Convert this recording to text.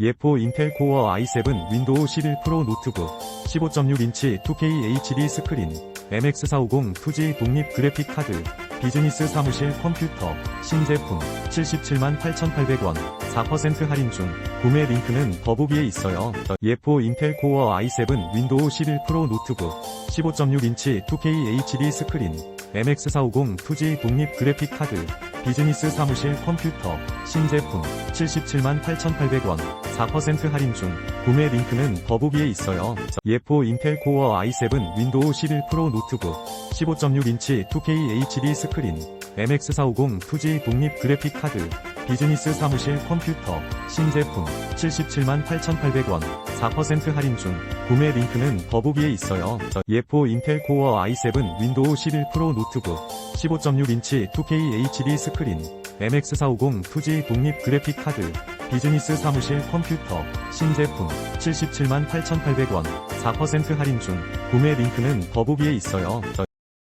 예포 인텔 코어 i7 윈도우 11 프로 노트북 15.6인치 2K HD 스크린 MX450 2G 독립 그래픽 카드 비즈니스 사무실 컴퓨터 신제품 77만 8,800원 4% 할인 중 구매 링크는 더보기에 있어요. 예포 인텔 코어 i7 윈도우 11 프로 노트북 15.6인치 2K HD 스크린 MX450 2G 독립 그래픽 카드 비즈니스 사무실 컴퓨터 신제품 77만 8,800원 4% 할인 중 구매 링크는 더보기에 있어요. 예포 인텔 코어 i7 윈도우 11 프로 노트북 15.6인치 2K HD 스크린 MX450 2G 독립 그래픽 카드 비즈니스 사무실 컴퓨터 신제품 77만 8,800원 4% 할인 중 구매 링크는 더보기에 있어요. 예포 인텔 코어 i7 윈도우 11 프로 노트북 15.6인치 2K HD 스크린 MX450 2G 독립 그래픽 카드 비즈니스 사무실 컴퓨터 신제품 77만 8,800원 4% 할인 중 구매 링크는 더보기에 있어요.